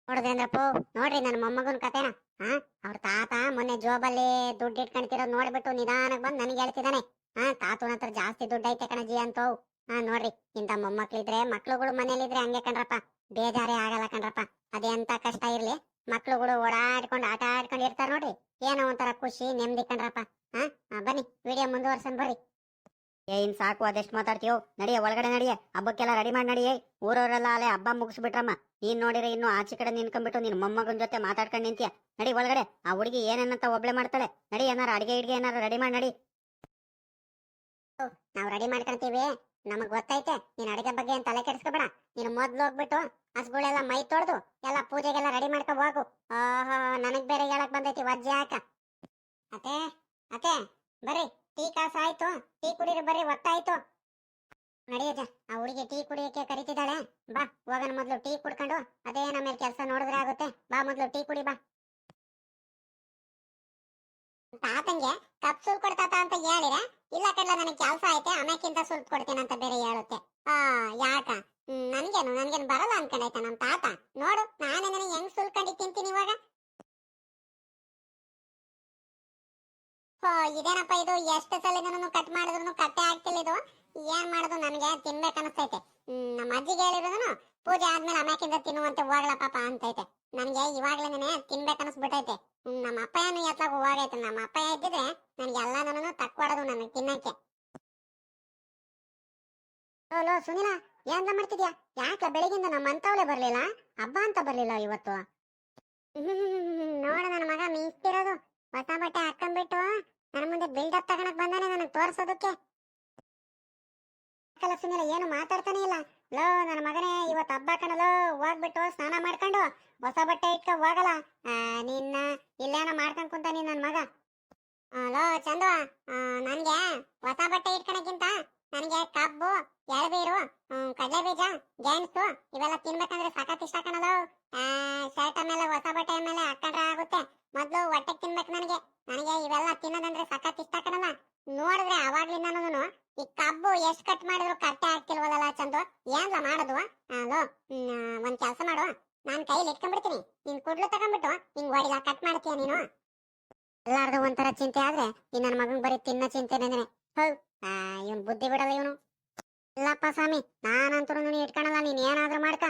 Speaker 1: ನೋಡಿದ್ರೇಂದ್ರಪ್ಪ? ನೋಡ್ರಿ ನನ್ನ ಮೊಮ್ಮಗನ್ ಕತೆನ ಹಾ? ಅವ್ರ ತಾತ ಮೊನ್ನೆ ಜೋಬಲ್ಲಿ ದುಡ್ಡು ಇಟ್ಕೊಂತಿರೋದ್ ನೋಡ್ಬಿಟ್ಟು ನಿಧಾನಕ್ ಬಂದು ನನಗೆ ಹೇಳ್ತಿದ್ದಾನೆ ಹಾ ತಾತನ ಹತ್ರ ಜಾಸ್ತಿ ದುಡ್ಡು ಐತೆ ಕಣಜಿ ಅಂತವ್. ಹಾ ನೋಡ್ರಿ ಇಂಥ ಮೊಮ್ಮಕ್ಳಿದ್ರೆ ಮಕ್ಳುಗಳು ಮನೇಲಿದ್ರೆ ಹಂಗೆ ಕಣ್ರಪ್ಪ. ಬೇಜಾರೇ ಆಗಲ್ಲ ಕಣ್ರಪ್ಪ. ಅದೆಂತ ಕಷ್ಟ ಇರ್ಲಿ ಮಕ್ಳುಗಳು ಓಡಾಡ್ಕೊಂಡು ಆಟ ಆಡ್ಕೊಂಡು ಇರ್ತಾರ ನೋಡ್ರಿ. ಏನೋ ಒಂಥರ ಖುಷಿ ನೆಮ್ಮದಿ ಕಣ್ರಪ್ಪ. ಹಾ, ಬನ್ನಿ ವಿಡಿಯೋ ಮುಂದುವರ್ಸನ್ ಬರ್ರಿ.
Speaker 2: ಏನ್ ಸಾಕು ಅದೆಷ್ಟು ಮಾತಾಡ್ತೀಯೋ? ನಡಿಯ ಒಳಗಡೆ ನಡಿಯ ಹಬ್ಬಕ್ಕೆಲ್ಲ ರೆಡಿ ಮಾಡಿ ನಡಿಯ ಊರವರೆಲ್ಲ ಅಲ್ಲೇ ಹಬ್ಬ ಮುಗಿಸ್ಬಿಟ್ರಮ್ಮ. ನೀನ್ ನೋಡಿರ ಇನ್ನು ಆಚೆ ಕಡೆ ನಿನ್ಕೊಂಡ್ಬಿಟ್ಟು ನಿನ್ ಮೊಮ್ಮಗನ್ ಜೊತೆ ಮಾತಾಡ್ಕೊಂಡು ನಿಂತಿಯ. ನಡಿ ಒಳಗಡೆ. ಆ ಹುಡುಗಿ ಏನೇನಂತ ಒಬ್ಳೆ ಮಾಡ್ತಾಳೆ. ನಡಿ, ಏನಾರ ಅಡಿಗೆ ಇಡ್ಗೆ ಏನಾರ ರೆಡಿ ಮಾಡಿ ನಡಿ.
Speaker 1: ನಾವ್ ರೆಡಿ ಮಾಡ್ಕೊಂತೀವಿ. ನಮಗ್ ಗೊತ್ತೈತೆ, ನೀನ್ ಅಡಿಗೆ ಬಗ್ಗೆ ಏನ್ ತಲೆ ಕೆಡಿಸ್ಕೊಬೇಡ. ನೀನು ಮೊದ್ಲು ಹೋಗ್ಬಿಟ್ಟು ಹಸ್ಗಳೆಲ್ಲ ಮೈ ತೊಡ್ದು ಎಲ್ಲ ಪೂಜೆಗೆಲ್ಲ ರೆಡಿ ಮಾಡ್ಕೊ ಹೋಗು. ನನಗ್ ಬೇರೆ ಹೇಳಕ್ ಬಂದೈತಿ, ವಜ್ಜೆ ಹಾಕ ಅತೆ ಅತೆ ಬರ್ರಿ. ಟೀ ಕಾಸು ಆಯ್ತು, ಟೀ ಕುಡೀರಿ ಬರ್ರಿ, ಒತ್ತಾಯ್ತು. ನಡಿಯಜ್ಜ ಆ ಹುಡುಗಿ ಟೀ ಕುಡಿಯಕ್ಕೆ ಕರಿತಿದ್ದಾಳೆ. ಬಾ, ಹೋಗೋಣ ಮೊದ್ಲು ಟೀ ಕುಡ್ಕೊಂಡು, ಅದೇ ನಮ್ಮ ಕೆಲಸ ನೋಡಿದ್ರೆ ಆಗುತ್ತೆ. ಬಾ ಮೊದ್ಲು ಟೀ ಕುಡಿ, ಬಾ. ತಾತಂಗೆ, ಕಪ್ ಸುಲ್ ಕೊಡ್ತಾತ ಅಂತ ಹೇಳಿರೆ ಇಲ್ಲ ಕಡ್ಲ ನನಗೆ ಕೆಲಸ ಐತೆ ಆಮ್ಯಾಕಿಂತ ಸುಲ್ಪ್ ಕೊಡ್ತೀನಿ ಅಂತ ಬೇರೆ ಹೇಳುತ್ತೆ. ಆ, ಯಾಕ? ನನ್ಗೇನು ನನ್ಗೇನು ಬರಲ್ಲ ಅನ್ಕೊಂಡಾಯ್ತ ನಮ್ ತಾತ. ನೋಡು ನಾನೇ ನನಗೆ ಹೆಂಗ್ ಸುಲ್ಕೊಂಡು ತಿಂತೀನಿ ಇವಾಗ? ಇದೇನಪ್ಪ ಇದು? ಎಷ್ಟು ಸಲ ಇದನ್ನು ಕಟ್ ಮಾಡಿದ್ರು ಕಟ್ಟೆ ಆಗ್ತಿಲ್ಲ ಇದು? ಏನ್ ಮಾಡೋದು ನನಗೆ? ತಿನ್ಬೇಕು ಅನಿಸ್ತೈತೆ. ನಮ್ಮ ಅಜ್ಜಿಗೆ ಹೇಳಿರೋದನು ಪೂಜೆ ಆದ್ಮೇಲೆ ಅಮ್ಯಾಕಿಂದ ತಿನ್ನುವಂತೆ ಹೋಗ್ಲ ಪಾಪ ಅಂತೈತೆ. ನನಗೆ ಇವಾಗ್ಲೇನೆ ತಿನ್ಬೇಕು ಅನಿಸ್ಬಿಟ್ಟೈತೆ. ನಮ್ಮ ಅಪ್ಪ ಏನು ಎತ್ತಾಗ ಹೋಗೈತೆ ನಮ್ಮ ಅಪ್ಪ ಇದ್ದಿದ್ರೆ ನನ್ಗೆ ಎಲ್ಲ ನಾನು ತಕ್ಕೊಡೋದು ನನಗೆ ತಿನ್ನಕ್ಕೆ. ಲೋ ಸುನಿಲ ಏನಂತ ಮಾಡ್ತಿದ್ಯಾ? ಯಾಕೆ ಬೆಳಿಗ್ಗಿಂದ ನಮ್ಮ ಅಂತವಳೆ ಬರ್ಲಿಲ್ಲ? ಹಬ್ಬ ಅಂತ ಬರ್ಲಿಲ್ಲ ಇವತ್ತು. ನೋಡ ನನ್ನ ಮಗ, ಮೀಸ್ತಿರೋದು. ಹೊಸ ಬಟ್ಟೆ ಹಾಕೊಂಡ್ಬಿಟ್ಟು ನನ್ನ ಮುಂದೆ ಬಿಲ್ಡಪ್ ತಗೊಳಕ್ ಬಂದಾನೆ ನನಗೆ ತೋರ್ಸೋದಕ್ಕೆ. ಸುನಿಲ ಏನು ಮಾತಾಡ್ತಾನೆ ಇಲ್ಲ. ಲೋ, ನನ್ನ ಮಗನೇ, ಇವತ್ತು ಹಬ್ಬ ಕಣಲೋ ಹೋಗ್ಬಿಟ್ಟು ಸ್ನಾನ ಮಾಡ್ಕೊಂಡು ಹೊಸ ಬಟ್ಟೆ ಇಟ್ಕೊ ಹೋಗಲ್ಲ. ನಿನ್ನ ಇಲ್ಲೇನೋ ಮಾಡ್ಕೊಂಡ್ ಕುಂತಾನಿ ನನ್ನ ಮಗ. ಲೋ ಚಂದು ನನ್ಗೆ ಹೊಸ ಬಟ್ಟೆ ಇಟ್ಕೊಳಕ್ಕಿಂತ ನನಗೆ ಕಬ್ಬು ಎಳಬೀರು ಕಡಲೆ ಬೀಜ ಗೆಣಸು ಇವೆಲ್ಲ ತಿನ್ಬೇಕಂದ್ರೆ ಸಖತ್ ಇಷ್ಟ ಕಣಲು ಶರ್ಟ್ ಮೇಲೆ, ಹೊಸ ಬಟ್ಟೆ ಮೇಲೆ ಹಾಕೊಂಡ್ರೆ ಆಗುತ್ತೆ. ಮೊದಲು ಹೊಟ್ಟೆಗೆ ತಿನ್ಬೇಕು ನನಗೆ. ನನಗೆ ಇವೆಲ್ಲ ತಿನ್ನೋದಂದ್ರೆ ಸಖತ್ ಇಷ್ಟ ಕಣಲ್ಲ. ನೋಡಿದ್ರೆ ಅವಾಗ್ಲಿಂದನೂ ಈ ಕಬ್ಬು ಎಷ್ಟು ಕಟ್ ಮಾಡಿದ್ರು ಕಟ್ಟೆ ಆಗ್ತಿಲ್ವಲ್ಲ ಚಂದು. ಏನ್ಲ ಮಾಡೋದು? ಅಲೋ ಒಂದ್ ಕೆಲಸ ಮಾಡು. ನಾನ್ ಕೈಲಿ ಇಟ್ಕೊಂಡ್ಬಿಡ್ತೀನಿ. ನೀನ್ ಕುಡ್ಲು ತಗೊಂಡ್ಬಿಟ್ಟು ಹಿಂಗ್ ಹೊಡಿಲ, ಕಟ್ ಮಾಡ್ತೀಯ ನೀನು? ಎಲ್ಲಾರ್ದು ಒಂಥರ ಚಿಂತೆ ಆದ್ರೆ ಈ ನನ್ನ ಮಗನ್ ಬರೀ ತಿನ್ನ ಚಿಂತೆ ಬಂದ್ರೆ ಆ ಇವನ್ ಬುದ್ಧಿ ಬಿಡಲ್ಲ ಇವನು. ಇಲ್ಲಪ್ಪ ಸ್ವಾಮಿ ನಾನಂತೂ ನೀನ್ ಇಟ್ಕೊಳಲ್ಲ, ನೀನ್ ಏನಾದ್ರೂ ಮಾಡ್ಕ.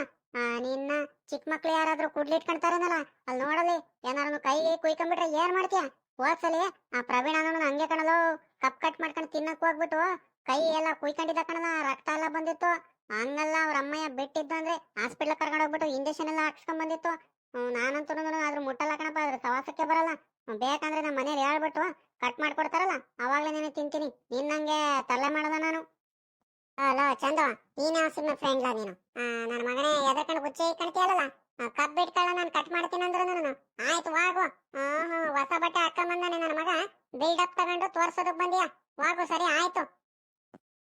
Speaker 1: ನಿನ್ನ ಚಿಕ್ಕ ಮಕ್ಳು ಯಾರಾದ್ರೂ ಕೂಡ್ಲಿ ಇಟ್ಕೊಂತಾರನಲ್ಲ ಅಲ್ಲಿ ನೋಡಲಿ ಏನಾರು ಕೈಗೆ ಕುಯ್ಕೊಂಡ್ಬಿಟ್ರೆ ಏನ್ ಮಾಡ್ತೀಯ? ಹೋದ್ಸಲಿ, ಆ ಪ್ರವೀಣ ಹಂಗೆ ಕಣಲು ಕಪ್ ಕಟ್ ಮಾಡ್ಕೊಂಡು ತಿನ್ನಕ್ ಹೋಗ್ಬಿಟ್ಟು, ಕೈ ಎಲ್ಲ ಕುಯ್ಕೊಂಡಿದ್ದ ಕಣಲ್ಲ, ರಕ್ತ ಎಲ್ಲ ಬಂದಿತ್ತು. ಹಂಗಲ್ಲ, ಅವ್ರ ಅಮ್ಮಯ್ಯ ಬಿಟ್ಟಿದ್ದು ಅಂದ್ರೆ ಹಾಸ್ಪಿಟ್ಲ್ ಕರ್ಕೊಂಡು ಹೋಗ್ಬಿಟ್ಟು ಇಂಜೆಕ್ಷನ್ ಎಲ್ಲ ಹಾಕ್ಸ್ಕೊಂಡ್ ಬಂದಿತ್ತು ನಾನಂತೂ ಅದ್ರ ಮುಟ್ಟಲ್ಲ ಕಣಪ್ಪ ಅದ್ರ ಸವಾಸಕ್ಕೆ ಬರಲ್ಲ. ಬೇಕಂದ್ರೆ ನಮ್ಮ ಮನೇಲಿ ಹೇಳ್ಬಿಟ್ಟು ಕಟ್ ಮಾಡ್ಕೊಡ್ತಾರಲ್ಲ, ಅವಾಗಲೇ ನೀನು ತಿಂತೀನಿ. ನಿನ್ನಂಗೆ ತರಲೆ ಮಾಡದ ನಾನು. ಅಲೋ, ಚಂದ, ನೀನೇ ಸಿಮ್ಮ ಫ್ರೆಂಡ್ಲ ನೀನು. ನನ್ನ ಮಗನೇ ಎದರ್ಕೊಂಡು ಗುಚ್ಚೆ ಇಟ್ಕೊಳ್ತೀಯಲ್ಲ ಕಬ್ಬು ಇಟ್ಕೊಳ್ಳ ನಾನು ಕಟ್ ಮಾಡ್ತೀನಿ ಅಂದ್ರೆ ನಾನು ಆಯ್ತು, ವಾಗು. ಹ್ಞೂ ಹೊಸ ಬಟ್ಟೆ ಹಾಕೊಂಬಂದಾನೆ ನನ್ನ ಮಗ. ಬಿಲ್ಡಪ್ ತಗೊಂಡು ತೋರ್ಸೋದಕ್ಕೆ ಬಂದಿಯಾ? ವಾಗು, ಸರಿ, ಆಯ್ತು.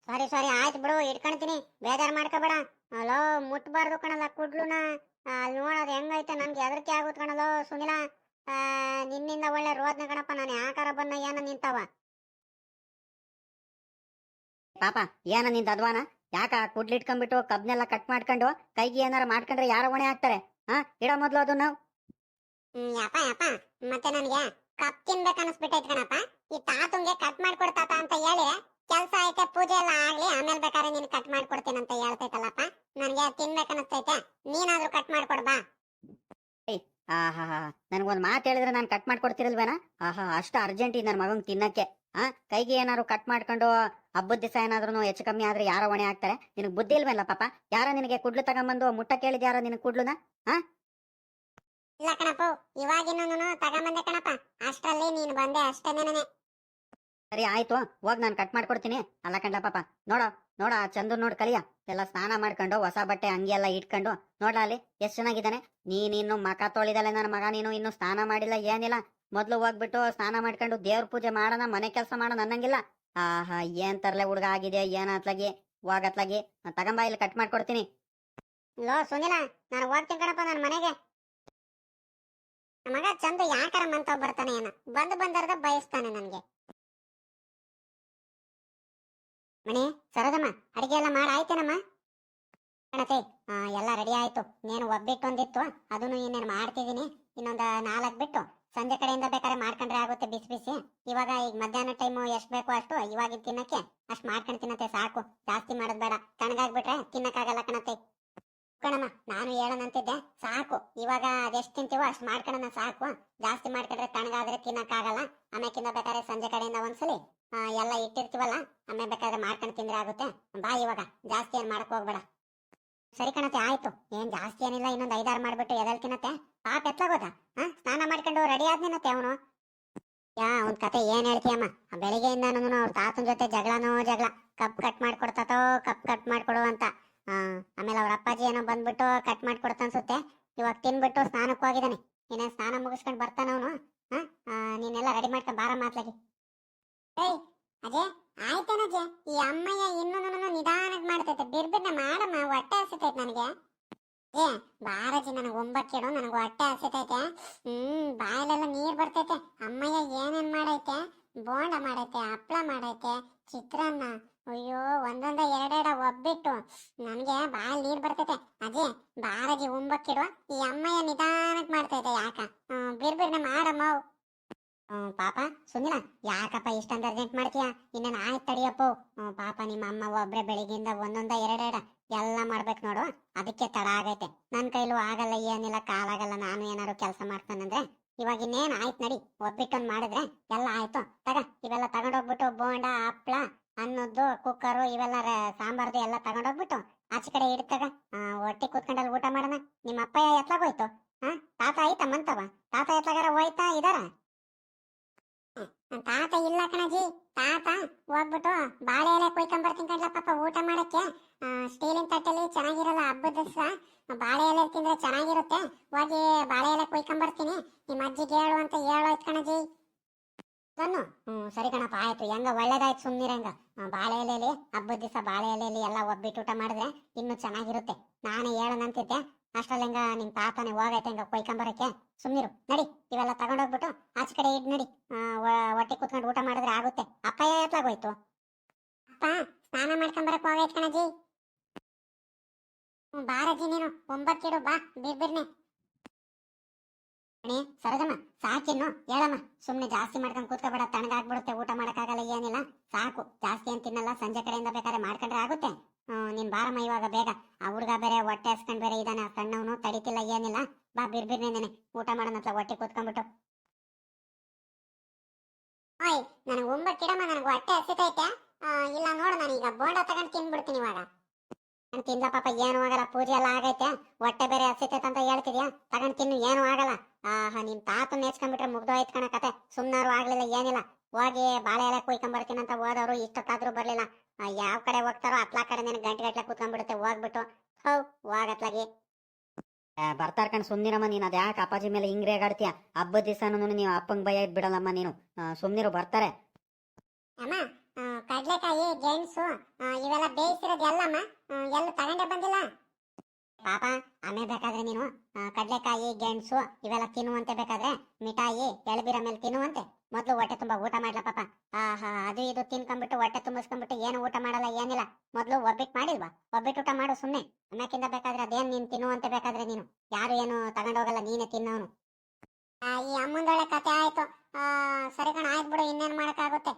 Speaker 1: ಸಾರಿ ಸಾರಿ, ಆಯ್ತು ಬಿಡು ಇಟ್ಕೊಳ್ತೀನಿ ಬೇಜಾರ್ ಮಾಡ್ಕೋಬೇಡ. ಅಲೋ, ಮುಟ್ಬಾರ್ದು ಕಣಲ್ಲ, ಕುಡ್ಲುನ. ಅಲ್ಲಿ ನೋಡೋದು ಹೆಂಗೈತೆ? ನನ್ಗೆ ಹೆದರಿಕೆ ಆಗುತ್ತೆ ಕಣಲೋ ಸುನಿಲ. ನಿನ್ನಿಂದ ಒಳ್ಳೆ ರೋದ್ನ ಗಣಪ ನಾನು. ಯಾಕಾರ ಬನ್ನ ಏನ ನಿಂತವ?
Speaker 2: ಪಾಪ, ಏನ ನಿಂತ ಅದ್ವಾನ? ಯಾಕ ಕುಡ್ಲಿಟ್ಕೊಂಡ್ಬಿಟ್ಟು ಕಬ್ನೆಲ್ಲ ಕಟ್ ಮಾಡ್ಕೊಂಡು ಕೈಗೆ ಏನಾರ ಮಾಡ್ಕೊಂಡ್ರೆ ಯಾರ ಹೊಣೆ ಹಾಕ್ತಾರೆ? ಹಾ ಇಡೋ ಮೊದ್ಲು ಅದು ನಾವು.
Speaker 1: ಯಪ್ಪ ಯಪ್ಪ. ಮತ್ತೆ ನನಗೆ ಕಪ್ ತಿನ್ಬೇಕು ಅನಿಸ್ಬಿಟ್ಟೈತ್ ಕಣಪ್ಪ. ಈ ತಾತುಂಗೆ ಕಟ್ ಮಾಡ್ಕೊಡ್ತಾತ ಅಂತ ಹೇಳಿ ಕೆಲ್ಸ ಐತೆ, ಪೂಜೆ ಎಲ್ಲ ಆಗ್ಲಿ, ಆಮೇಲೆ ಬೇಕಾದ್ರೆ ನೀನ್ ಕಟ್ ಮಾಡ್ಕೊಡ್ತೀನಿ ಅಂತ ಹೇಳ್ತೈತಲ್ಲಪ್ಪ. ನನಗೆ ತಿನ್ಬೇಕು ಅನಿಸ್ತೈತೆ. ನೀನಾದ್ರೂ ಕಟ್ ಮಾಡ್ಕೊಡ್ ಹಾ
Speaker 2: ಆಹಾ, ನನ್ಗೊಂದ್ ಮಾತು ಹೇಳಿದ್ರೆ ನಾನು ಕಟ್ ಮಾಡ್ಕೊಡ್ತಿರಲ್ವೇನ? ಆಹಾ, ಅಷ್ಟು ಅರ್ಜೆಂಟ್ ನನ್ನ ಮಗಂಗ್ ತಿನ್ನಕ್ಕೆ. ಆ, ಕೈಗೆ ಏನಾದ್ರು ಕಟ್ ಮಾಡ್ಕೊಂಡು ಹಬ್ಬದ ದಿವಸ ಏನಾದ್ರು ಹೆಚ್ಚು ಕಮ್ಮಿ ಆದ್ರೆ ಯಾರೋ ಹೊಣೆ ಆಗ್ತಾರೆ ನಿನಗೆ ಬುದ್ಧಿ ಇಲ್ವಲ್ಲ ಪಾಪ? ಯಾರ ನಿನಗೆ ಕುಡ್ಲು ತಗೊಂಬಂದು ಮುಟ್ಟ ಕೇಳಿದ ಯಾರೋ ನಿನಗೆ ಕುಡ್ಲುನ?
Speaker 1: ಇಲ್ಲ ಕಣಪ್ಪ ಇವಾಗಿನ ತಗೊಂಬಂದೆ ಕಣಪ್ಪ. ಅಷ್ಟರಲ್ಲಿ ನೀನು ಬಂದೆ ಅಷ್ಟೇನೇನೆ
Speaker 2: ಸರಿ, ಆಯ್ತು. ಹೋಗ್ ನಾನು ಕಟ್ ಮಾಡ್ಕೊಡ್ತೀನಿ. ಅಲ್ಲ ಕಂಡ ಪಾಪ. ನೋಡೋ, ನೋಡ ಆ ಚಂದು ನೋಡ್ ಕಲಿಯ. ಎಲ್ಲ ಸ್ನಾನ ಮಾಡ್ಕೊಂಡು, ಹೊಸ ಬಟ್ಟೆ, ಅಂಗಿ ಎಲ್ಲ ಇಟ್ಕೊಂಡು. ನೋಡಲಿ ಅಲ್ಲಿ? ಎಷ್ಟು ಚೆನ್ನಾಗಿದ್ದಾನೆ? ನೀನಿನ್ನು ಮಕ ತೋಳಿದಲ್ಲ ನನ್ನ ಮಗ, ನೀನು ಇನ್ನು ಸ್ನಾನ ಮಾಡಿಲ್ಲ, ಏನಿಲ್ಲ. ಮೊದ್ಲು ಹೋಗ್ಬಿಟ್ಟು ಸ್ನಾನ ಮಾಡ್ಕೊಂಡು ದೇವ್ರ ಪೂಜೆ ಮಾಡೋಣ, ಮನೆ ಕೆಲಸ ಮಾಡೋಣ ಅನ್ನಂಗಿಲ್ಲ. ಆಹಾ, ಏನ್ ತರ್ಲೆ ಹುಡುಗ ಆಗಿದೆ ಏನ್ ಅತ್ಲಾಗಿ? ನಾನು ತಗೊಂಬ ಇಲ್ಲಿ ಕಟ್ ಮಾಡ್ಕೊಡ್ತೀನಿ.
Speaker 1: ಲೋ, ಸುನಿಲ, ನಾನು ಹೋಗ್ತೀನಿ ಕಣಪ್ಪ ನನ್ನ ಮನೆಗೆ. ಮಗ ಚಂದ ಯಾಕರ ಮಂತ ಬರ್ತಾನೆ ಏನ. ಬಂದು ಬಂದರ್ದ ಬಯಸ್ತಾನೆ ನನ್ಗೆ. ಮಣಿ ಸರೋದಮ್ಮ ಅಡಿಗೆ ಎಲ್ಲ ಮಾಡಿ, ಆಯ್ತೇನಮ್ಮ? ಕಣತೆ ಎಲ್ಲ ರೆಡಿ ಆಯ್ತು. ನೀನು ಒಬ್ಬಿಟ್ಟು ಒಂದಿತ್ತು ಅದನ್ನು ಇನ್ನೇನು ಮಾಡ್ತಿದ್ದೀನಿ ಇನ್ನೊಂದು ನಾಲ್ಕು ಬಿಟ್ಟು ಸಂಜೆ ಕಡೆಯಿಂದ ಬೇಕಾದ್ರೆ ಮಾಡ್ಕೊಂಡ್ರೆ ಆಗುತ್ತೆ ಬಿಸಿ ಬಿಸಿ. ಇವಾಗ ಈಗ ಮಧ್ಯಾಹ್ನ ಟೈಮು ಎಷ್ಟು ಬೇಕೋ ಅಷ್ಟು ಇವಾಗ ತಿನ್ನಕ್ಕೆ ಅಷ್ಟು ಮಾಡ್ಕೊಂಡು ತಿನ್ನತ್ತೆ ಸಾಕು. ಜಾಸ್ತಿ ಮಾಡೋದು ಬೇಡ. ತಣ್ಣಗಾಗ್ಬಿಟ್ರೆ ತಿನ್ನಕ್ಕಾಗಲ್ಲ ಕಣತೆ. ಕಣಮ್ಮ, ನಾನು ಹೇಳೋಣಂತಿದ್ದೆ ಸಾಕು. ಇವಾಗ ಅದೆಷ್ಟು ತಿಂತೀವೋ ಅಷ್ಟು ಮಾಡ್ಕೊಳ್ಳೋಣ ಸಾಕು. ಜಾಸ್ತಿ ಮಾಡ್ಕೊಂಡ್ರೆ ತಣ್ಣಗಾದ್ರೆ ತಿನ್ನಕ್ಕಾಗಲ್ಲ. ಆಮೇಕಿಂದ ಬೇಕಾದ್ರೆ ಸಂಜೆ ಕಡೆಯಿಂದ ಒಂದ್ಸಲಿ ಎಲ್ಲ ಇಟ್ಟಿರ್ತೀವಲ್ಲ ಆಮೇಲೆ ಬೇಕಾದ್ರೆ ಮಾಡ್ಕೊಂಡು ತಿಂದ್ರೆ ಆಗುತ್ತೆ. ಬಾ ಇವಾಗ, ಜಾಸ್ತಿ ಏನು ಮಾಡಕ್ ಹೋಗ್ಬೇಡ. ಸರಿ ಕಣತೆ ಆಯ್ತು. ಏನ್ ಜಾಸ್ತಿ ಏನಿಲ್ಲ, ಇನ್ನೊಂದು ಐದಾರು ಮಾಡ್ಬಿಟ್ಟು ಎದಲ್ ತಿನ್ನತ್ತೆ? ಪಾಪ ಎತ್ತಾಗೋದ ಹಾ ಸ್ನಾನ ಮಾಡ್ಕೊಂಡು ರೆಡಿ ಆದ್ನೇನತ್ತೆ ಅವನು? ಯಾ ಒಂದ್ ಕತೆ ಏನ್ ಹೇಳ್ತೀಯಮ್ಮ? ಬೆಳಿಗ್ಗೆಯಿಂದ ಅವ್ರ ತಾತನ ಜೊತೆ ಜಗಳನೋ ಜಗಳ. ಕಪ್ ಕಟ್ ಮಾಡ್ಕೊಡ್ತಾತೋ, ಕಪ್ ಕಟ್ ಮಾಡ್ಕೊಡು ಅಂತ. ಆಮೇಲೆ ಅವ್ರ ಅಪ್ಪಾಜಿ ಏನೋ ಬಂದ್ಬಿಟ್ಟು ಕಟ್ ಮಾಡ್ಕೊಡ್ತ ಅನ್ಸುತ್ತೆ. ಇವಾಗ ತಿನ್ಬಿಟ್ಟು ಸ್ನಾನಕ್ಕೆ ಹೋಗಿದ್ದಾನೆ ಇನ್ನೇ ಸ್ನಾನ ಮುಗಿಸ್ಕೊಂಡು ಬರ್ತಾನ ಅವನು. ನೀನೆಲ್ಲ ರೆಡಿ ಮಾಡ್ಕೊಂಡು ಬಾರ ಮಾತ್ಲಾಗಿ. ಏಯ್, ಅಜಯ್ ಅಜೆ ಈ ಅಮ್ಮಯ್ಯ ಇನ್ನೂ ನಿಧಾನಕ್ಕೆ ಮಾಡ್ತೈತೆ. ಬಿರ್ಬಿರ್ನ ಮಾಡಮ್ಮ, ಹೊಟ್ಟೆ ಹಸಿತೈತೆ ನನಗೆ. ಏ ಬಾರಜಿ ನನಗೆ ಒಂಬಕ್ಕಿಡು ನನಗೆ ಹೊಟ್ಟೆ ಹಸಿತೈತೆ. ಹ್ಮ್ ಬಾಯಲ್ಲೆಲ್ಲ ನೀರ್ ಬರ್ತೈತೆ. ಅಮ್ಮಯ್ಯ ಏನೇನ್ ಮಾಡೈತೆ ಬೋಂಡ ಮಾಡೈತೆ, ಹಪ್ಳ ಮಾಡೈತೆ, ಚಿತ್ರಾನ್ನ, ಅಯ್ಯೋ, ಒಂದೊಂದ ಎರಡೆರಡ ಒಬ್ಬಿಟ್ಟು. ನನಗೆ ಬಾಯಲ್ಲಿ ನೀರ್ ಬರ್ತೈತೆ. ಅಜಯ್ ಬಾರಜಿ ಉಂಬಕ್ಕಿಡುವ ಈ ಅಮ್ಮಯ್ಯ ನಿಧಾನಕ್ಕೆ ಮಾಡ್ತೈತೆ ಯಾಕ? ಬಿರ್ ಬಿರ್ಬಿರ್ನ ಮಾಡಮ್ಮ ಪಾಪ ಸುಂದಿಲ ಯಾಕಪ್ಪ ಇಷ್ಟೊಂದು ಅರ್ಜೆಂಟ್ ಮಾಡ್ತೀಯಾ? ಇನ್ನೇನು ಆಯ್ತು ತಡಿಯಪ್ಪ. ಪಾಪ ನಿಮ್ಮ ಅಮ್ಮ ಒಬ್ರೆ ಬೆಳಿಗ್ಗೆಯಿಂದ ಒಂದೊಂದ ಎರಡೆರಡ ಎಲ್ಲ ಮಾಡ್ಬೇಕು ನೋಡು ಅದಕ್ಕೆ ತಡ ಆಗೈತೆ. ನನ್ನ ಕೈಲೂ ಆಗಲ್ಲ, ಏನಿಲ್ಲ, ಕಾಲಾಗಲ್ಲ, ನಾನು ಏನಾದ್ರು ಕೆಲಸ ಮಾಡ್ತಾನಂದ್ರೆ. ಇವಾಗ ಇನ್ನೇನ್ ಆಯ್ತು ನಡಿ ಒಬ್ಬಿಟ್ಟೊಂದು ಮಾಡಿದ್ರೆ ಎಲ್ಲ ಆಯ್ತು. ತಗ, ಇವೆಲ್ಲ ತಗೊಂಡೋಗ್ಬಿಟ್ಟು ಬೋಂಡ, ಹಪ್ಳ, ಅನ್ನದ್ದು, ಕುಕ್ಕರು, ಇವೆಲ್ಲ ಸಾಂಬಾರ್ ಸಾಂಬಾರ್ದು ಎಲ್ಲ ತಗೊಂಡೋಗ್ಬಿಟ್ಟು ಆಚೆ ಕಡೆ ಇಡ್ತಾಗ ಒಟ್ಟಿ ಕೂತ್ಕೊಂಡಲ್ಲಿ ಊಟ ಮಾಡೋಣ. ನಿಮ್ಮ ಅಪ್ಪಯ್ಯ ಎತ್ಲಾಗೋಯ್ತು. ಹಾ ತಾತ ಆಯ್ತಾ ಮಂತವ ತಾತ ಎತ್ಲಾಗಾರ ಹೋಯ್ತಾ ಇದಾರ? ತಾತ ಇಲ್ಲ ಕಣಜಿ. ತಾತ ಹೋಗ್ಬಿಟ್ಟು ಬಾಳೆ ಎಲೆ ಕುಯ್ಕೊಂಡ್ ಬರ್ತೀನಿ ಪಾಪ ಊಟ ಮಾಡಕ್ಕೆ. ಸ್ಟೀಲಿನ ತಟ್ಟೆಲಿ ಚೆನ್ನಾಗಿರಲ್ಲ ಹಬ್ಬದ ದಿವಸ. ಬಾಳೆ ಎಲೆ ತಿಂದ್ರೆ ಚೆನ್ನಾಗಿರುತ್ತೆ. ಹೋಗಿ ಬಾಳೆ ಎಲೆ ಕೊಯ್ಕೊಂಡ್ ಬರ್ತೀನಿ. ನಿಮ್ಮ ಅಜ್ಜಿಗೆ ಹೇಳು ಅಂತ ಹೇಳು ಕಣಜಿ. ಬನ್ನು. ಹ್ಞೂ ಸರಿ ಕಣಪ್ಪ, ಆಯ್ತು. ಹೆಂಗ ಒಳ್ಳೇದಾಯ್ತು ಸುಮ್ಮನಿರಂಗ ಬಾಳೆ ಎಲೆಯಲ್ಲಿ ಹಬ್ಬದ ದಿವಸ ಬಾಳೆ ಎಲೆಯಲ್ಲಿ ಎಲ್ಲ ಒಬ್ಬಿಟ್ಟು ಊಟ ಮಾಡಿದ್ರೆ ಇನ್ನು ಚೆನ್ನಾಗಿರುತ್ತೆ. ನಾನೇ ಹೇಳೋಣಂತಿದ್ದೆ ಅಷ್ಟರಲ್ಲಿ ಹೆಂಗ ನಿಮ್ಮ ತಾತನೇ ಹೋಗೈತೆ ಹೆಂಗ ಕೊಯ್ಕೊಂಬರಕ್ಕೆ ಸುಮ್ಮನಿರು ನಡಿ, ಇವೆಲ್ಲ ತಗೊಂಡೋಗ್ಬಿಟ್ಟು ಆಚೆ ಕಡೆ ಇಡ್, ನಡಿ. ಹೊಟ್ಟೆ ಕುತ್ಕೊಂಡು ಊಟ ಮಾಡಿದ್ರೆ ಆಗುತ್ತೆ. ಅಪ್ಪ ಎತ್ಲಾಗೋಯ್ತು ಅಪ್ಪ, ಸ್ನಾನ ಮಾಡ್ಕೊಂಬರಕ್ಕೆ ಹೋಗೈತ್ ಕಣಜಿ. ಹ್ಮ್, ನೀನು ಒಂಬತ್ತಿಡು ಬಾ ಬಿರ್ಬಿರ್ನೆ ಅಣಿ ಸರೋಜಮ್ಮ ಸಾಕಿನ್ನು ಹೇಳಮ್ಮ. ಸುಮ್ಮನೆ ಜಾಸ್ತಿ ಮಾಡ್ಕೊಂಡು ಕೂತ್ಕೋಬೇಡ ತಣ್ಣಗಾಗ್ಬಿಡುತ್ತೆ ಊಟ ಮಾಡಕ್ಕಾಗಲ್ಲ ಏನಿಲ್ಲ. ಸಾಕು ಜಾಸ್ತಿ ಏನ್ ತಿನ್ನಲ್ಲ ಸಂಜೆ ಕಡೆಯಿಂದ ಬೇಕಾದ್ರೆ ಮಾಡ್ಕೊಂಡ್ರೆ ಆಗುತ್ತೆ. ನೀನ್ ಬಾರಮ್ಮ ಇವಾಗ ಬೇಗ. ಆ ಹುಡ್ಗ ಬೇರೆ ಹೊಟ್ಟೆ ಹಸ್ಕೊಂಡ್ ಬೇರೆ ಇದಾನೆ ಸಣ್ಣವನು ತಡಿತಿಲ್ಲ ಏನಿಲ್ಲ. ಬಾ ಬಿರ್ಬಿರ್ನೇನೆ ಊಟ ಮಾಡೋಣ ಹೊಟ್ಟೆ ಕೂತ್ಕೊಂಡ್ಬಿಟ್ಟು. ಓಯ್ ನನಗೆ ಒಂಬತ್ತಿಡಮ್ಮ ನನಗೆ ಹೊಟ್ಟೆ ಹಸಿತೈತೆ. ಇಲ್ಲ ನೋಡು ನಾನು ಈಗ ಬೋಂಡ ತಗೊಂಡು ತಿನ್ಬಿಡ್ತೀನಿ ಇವಾಗ. ನಾನು ಇಲ್ಲ ಪಾಪ, ಏನು ಆಗಲ್ಲ. ಪೂಜೆ ಎಲ್ಲ ಆಗೈತೆ. ಹೊಟ್ಟೆ ಬೇರೆ ಹಸಿತೈತೆ ಅಂತ ಹೇಳ್ತಿದ್ಯಾ? ತಗೊಂಡ್ ತಿನ್ನು, ಏನು ಆಗಲ್ಲ. ಆಹಾ, ನಿಮ್ ತಾತ ನೇಚ್ಕೊಂಡ್ಬಿಟ್ರೆ ಮುಗ್ದೋಯ್ತು ಕಣ ಕತೆ. ಸುಮ್ನಾರು ಆಗ್ಲಿಲ್ಲ, ಏನಿಲ್ಲ. ಹೋಗಿ ಬಾಳೆ ಎಲೆ ಕುಯ್ಕೊಂಡ್ಬರ್ತೀನಿ ಅಂತ ಹೋದವರು, ಇಷ್ಟೊತ್ತಾದ್ರೂ ಬರ್ಲಿಲ್ಲ. ಯಾವ ಕಡೆ ಹೋಗ್ತಾರೋ ಅತ್ಲಾ ಕಡೆ ನಿನ್ ಗಂಟೆ ಗಟ್ಲೆ ಕುತ್ಕೊಂಡ್ಬಿಡುತ್ತೆ, ಹೋಗ್ಬಿಟ್ಟು. ಹೌ ಹೋಗತ್ಲಾಗಿ.
Speaker 2: ಬರ್ತಾರ ಕಣ್ ಸುಮ್ನಿರಮ್ಮ, ನೀನು ಅದ್ ಯಾಕೆ ಅಪ್ಪಾಜಿ ಮೇಲೆ ಹಿಂಗ್ ರೇಗಾಡ್ತೀಯ ಹಬ್ಬದ ದಿವಸನೂ ನೀವು ಅಪ್ಪಂಗ್ ಭಯ ಬಿಡಲ್ಲಮ್ಮ ನೀನು. ಸುಮ್ನಿರು, ಬರ್ತಾರೆ.
Speaker 1: ಅಮ್ಮ ಕಡ್ಲೆಕಾಯಿ, ಗೆಣಸು ಇವೆಲ್ಲ ಬೇಯಿಸಿರೋದು ಎಲ್ಲಮ್ಮ? ಎಲ್ಲ ತಗೊಂಡೆ ಬಂದಿಲ್ಲ? ಪಾಪ, ಆಮೇಲೆ ಬೇಕಾದ್ರೆ ನೀನು ಕಡಲೆಕಾಯಿ, ಗೆಣಸು ಇವೆಲ್ಲ ತಿನ್ನುವಂತೆ ಬೇಕಾದ್ರೆ, ಮಿಠಾಯಿ, ಎಳಬೀರ ಮೇಲೆ ತಿನ್ನುವಂತೆ. ಮೊದಲು ಹೊಟ್ಟೆ ತುಂಬಾ ಊಟ ಮಾಡ್ಲ ಪಾಪ. ಆಹಾ, ಅದು ಇದು ತಿನ್ಕೊಂಡ್ಬಿಟ್ಟು, ಹೊಟ್ಟೆ ತುಂಬಿಸ್ಕೊಂಡ್ಬಿಟ್ಟು ಏನು ಊಟ ಮಾಡಲ್ಲ, ಏನಿಲ್ಲ. ಮೊದಲು ಒಬ್ಬಿಟ್ಟು ಮಾಡಿಲ್ವಾ? ಒಬ್ಬಿಟ್ಟು ಊಟ ಮಾಡು ಸುಮ್ಮನೆ ಆಮ್ಯಾಕಿಂದ ಬೇಕಾದ್ರೆ ಅದೇನ್ ನೀನು ತಿನ್ನುವಂತೆ ಬೇಕಾದ್ರೆ ನೀನು. ಯಾರು ಏನು ತಗೊಂಡೋಗಲ್ಲ, ನೀನೇ ತಿನ್ನೋನು. ಈ ಅಮ್ಮಂದೊಳ್ಳೆ ಕತೆ ಆಯ್ತು. ಸರಿ ಕಣ, ಆಯ್ತು ಬಿಡು, ಇನ್ನೇನ್ ಮಾಡಕ್ಕಾಗುತ್ತೆ?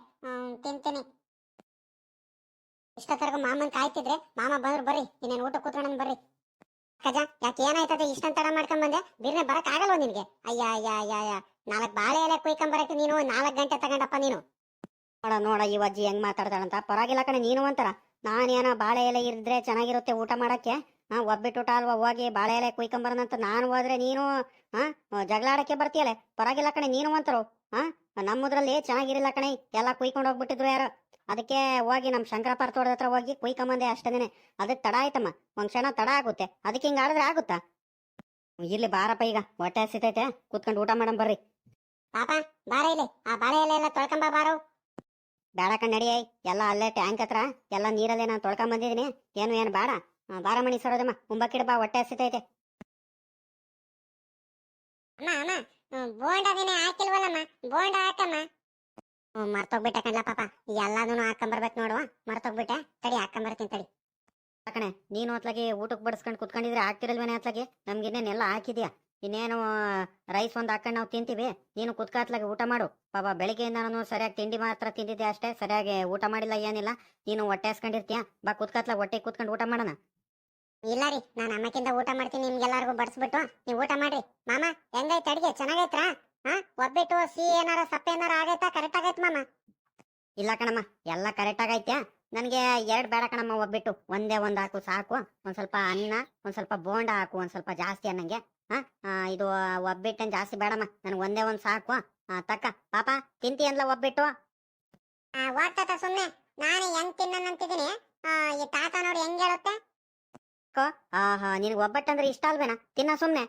Speaker 1: ತಿಂತೀನಿ. ಇಷ್ಟೊತ್ತರೆಗೂ ಮಾಮನ್ ಕಾಯ್ತಿದ್ರೆ, ಮಾಮ ಬಂದ್ರು ಬರ್ರಿ, ಇನ್ನೇನು ಊಟ ಕೂತ್ಕೊಂಡ್ ಬರ್ರಿ. ಕಜ, ಯಾಕೆ ಏನಾಯ್ತದೆ? ಇಷ್ಟಂತ ತಡ ಮಾಡ್ಕೊಂಡ್ ಬಂದೆ. ಬಿರ್ನೆ ಬರಕ್ ಆಗಲ್ವ ನಿನ್ಗೆ? ಅಯ್ಯ ಅಯ್ಯ ಅಯ್ಯ ಅಯ್ಯ. ನಾಲ್ಕ್ ಬಾಳೆ ಎಲೆ ಕುಯ್ಕೊಂಡ್ ಬರಕ್ಕೆ ನೀನು, ನಾಲ್ಕ್ ಗಂಟೆ ತಗೊಂಡಪ್ಪ ನೀನು.
Speaker 2: ನೋಡ ನೋಡ, ಈ ಅಜ್ಜಿ ಹೆಂಗ್ ಮಾತಾಡ್ತಾಳಂತ. ಪರವಾಗಿಲ್ಲ ಕಣೆ, ನೀನು ಅಂತಾರ ನಾನೇನೋ ಬಾಳೆ ಎಲೆ ಇದ್ರೆ ಚೆನ್ನಾಗಿರುತ್ತೆ ಊಟ ಮಾಡಕ್ಕೆ? ಹಾ, ಒಬ್ಬಿಟ್ಟು ಊಟ ಅಲ್ವಾ? ಹೋಗಿ ಬಾಳೆ ಎಲೆ ಕುಯ್ಕೊಂಬರೋಣಂತ ನಾನು ಹೋದ್ರೆ ನೀನು, ಹಾ ಜಗಳ ಆಡಕ್ಕೆ ಬರ್ತೀಯಲೆ? ಪರವಾಗಿಲ್ಲ ಕಣೆ, ನೀನು ಅಂತರು ಹಾ? ನಮ್ಮದ್ರಲ್ಲಿ ಚೆನ್ನಾಗಿರಿಲ್ಲ ಕಣೆ, ಎಲ್ಲ ಕುಯ್ಕೊಂಡು ಹೋಗ್ಬಿಟ್ಟಿದ್ರು ಯಾರು. ಅದಕ್ಕೆ ಹೋಗಿ ನಮ್ಮ ಶಂಕರಪ್ಪ ತೋಟದ ಹತ್ರ ಹೋಗಿ ಕುಯ್ಕೊಂಬಂದೆ ಅಷ್ಟೇನೆ ಅದಕ್ಕೆ ತಡ ಆಯ್ತಮ್ಮ, ಒಂದ್ ಕ್ಷಣ ತಡ ಆಗುತ್ತೆ. ಅದಕ್ಕೆ ಹಿಂಗ ಆಡಿದ್ರೆ ಆಗುತ್ತಾ? ಇಲ್ಲಿ ಬಾರಪ್ಪ ಈಗ, ಹೊಟ್ಟೆ ಹಸಿತೈತೆ, ಕುತ್ಕೊಂಡು ಊಟ ಮಾಡಮ್ ಬರ್ರಿ.
Speaker 1: ಪಾಪ, ಬಾರ ಇಲ್ಲಿ, ಆ ಬಾಳೆ ಎಲೆ ಎಲ್ಲ ತೊಳ್ಕೊಂಬ ಬಾರು.
Speaker 2: ಬೇಡ ಕಣ್ಣಡಿ ಎಲ್ಲ ಅಲ್ಲೇ ಟ್ಯಾಂಕ್ ಹತ್ರ ಎಲ್ಲ ನೀರಲ್ಲೇ ನಾನು ತೊಳ್ಕೊಂಡ್ ಬಂದಿದ್ದೀನಿ. ಏನು ಏನು ಬೇಡ. ಬಾರಾಮಣಿ ಸರೋದಮ್ಮ ಮುಂಬಕ್ಕಿಡ ಬಾ ಹೊಟ್ಟೆ ಹಸಿತೈತೆ.
Speaker 1: ಅಮ್ಮ ಅಮ್ಮ ಬೋಂಡ ಹಾಕಿಲ್ವಲ್ಲಮ್ಮ? ಬೋಂಡ ಹಾಕಮ್ಮ. ಮರ್ತೋಗ್ಬಿಟ್ಟೆ ಕಣ್ಲ ಪಾಪ. ಎಲ್ಲಾನು ಹಾಕೊಂಬರ್ಬೇಕು ನೋಡುವ. ಮರ್ತೋಗ್ಬಿಟ್ಟೆ. ತಡಿ ಹಾಕೊಂಬರ್ತೀನಿ ತಡಿ.
Speaker 2: ಕಣೆ ನೀನು ಅತ್ಲಾಗಿ ಊಟಕ್ಕೆ ಬಡಿಸ್ಕೊಂಡು ಕುತ್ಕೊಂಡಿದ್ರೆ ಆಗ್ತಿರಲ್ವೇನೆ ಅತ್ಲಾಗಿ? ನಮ್ಗೆ ಇನ್ನೇನೆಲ್ಲ ಹಾಕಿದ್ಯಾ? ಇನ್ನೇನು ರೈಸ್ ಒಂದು ಹಾಕೊಂಡು ನಾವು ತಿಂತೀವಿ. ನೀನು ಕುತ್ಕಾತ್ಲಾಗಿ ಊಟ ಮಾಡು. ಪಾಪ ಬೆಳಿಗ್ಗೆಯಿಂದ ನಾನು ಸರಿಯಾಗಿ ತಿಂಡಿ ಮಾತ್ರ ತಿಂದಿದ್ದೆ ಅಷ್ಟೇ. ಸರಿಯಾಗಿ ಊಟ ಮಾಡಿಲ್ಲ ಏನಿಲ್ಲ. ನೀನು ಹೊಟ್ಟೆ ಹಸ್ಕೊಂಡಿರ್ತೀಯ? ಬಾ ಕುತ್ಕಾತ್ಲಾಗ ಹೊಟ್ಟೆ ಕುತ್ಕೊಂಡು ಊಟ ಮಾಡೋಣ.
Speaker 1: ಇಲ್ಲ ರೀ ನಾನು ಅಮ್ಮಕ್ಕಿಂತ ಊಟ ಮಾಡ್ತೀನಿ ನಿಮ್ಗೆಲ್ಲರಿಗೂ ಬಡಿಸ್ಬಿಟ್ಟು. ನೀವು ಊಟ ಮಾಡ್ರಿ. ಮಾಮ ಹೆಂಗೈತೆ ಅಡಿಗೆ? ಚೆನ್ನಾಗೈತ್ರಾ? ಹಾ? ಒಬ್ಬಿಟ್ಟು ಸಿ ಏನಾರ ಸಪ್ಪೆ ಏನಾರ ಆಗೈತಾ? ಕರೆಕ್ಟ್ ಆಗೈತೆ ಮಾಮ.
Speaker 2: ಇಲ್ಲ ಕಣಮ್ಮ ಎಲ್ಲ ಕರೆಕ್ಟ್ ಆಗೈತ್ಯಾ ನನಗೆ ಎರಡು ಬೇಡ ಕಣಮ್ಮ ಒಬ್ಬಿಟ್ಟು ಒಂದೇ ಒಂದು ಹಾಕು ಸಾಕು. ಒಂದು ಸ್ವಲ್ಪ ಅನ್ನ ಒಂದು ಸ್ವಲ್ಪ ಬೋಂಡ ಹಾಕು ಒಂದು ಸ್ವಲ್ಪ ಜಾಸ್ತಿ ಅನ್ನಂಗೆ. ಹಾ ಆ, ಇದು ಒಬ್ಬಿಟ್ಟೇನು ಜಾಸ್ತಿ ಬೇಡಮ್ಮ. ನನಗೆ ಒಂದೇ ಒಂದು ಸಾಕು. ತಕ್ಕ. ಪಾಪ ತಿಂತಿ ಅನ್ಲ ಒಬ್ಬಿಟ್ಟು
Speaker 1: ಹೋಗ್ತಾತ ಸುಮ್ಮನೆ ನಾನು ಹೆಂಗ್ ತಿನ್ನಂತಿದ್ದೀನಿ ಈ ತಾತ ನೋಡಿ ಹೆಂಗ್ ಹೇಳುತ್ತೆ?
Speaker 2: ಆಹಾ ನಿನಗೆ ಒಬ್ಬಟ್ಟಂದ್ರೆ ಇಷ್ಟ ಅಲ್ವೇನಾ? ತಿನ್ನ ಸುಮ್ಮನೆ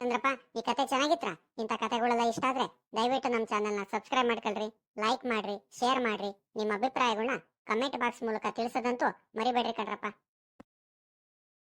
Speaker 1: ಚಂದ್ರಪ್ಪ ಈ ಕತೆ ಚೆನ್ನಾಗಿತ್ರ? ಇಂಥ ಕತೆಗಳೆಲ್ಲ ಇಷ್ಟ ಆದ್ರೆ ದಯವಿಟ್ಟು ನಮ್ಮ ಚಾನೆಲ್ನ ಸಬ್ಸ್ಕ್ರೈಬ್ ಮಾಡ್ಕೊಳ್ರಿ ಲೈಕ್ ಮಾಡ್ರಿ ಶೇರ್ ಮಾಡ್ರಿ. ನಿಮ್ಮ ಅಭಿಪ್ರಾಯಗಳನ್ನ ಕಮೆಂಟ್ ಬಾಕ್ಸ್ ಮೂಲಕ ತಿಳಿಸೋದಂತೂ ಮರಿಬೇಡ್ರಿ ಕಣ್ರಪ್ಪ.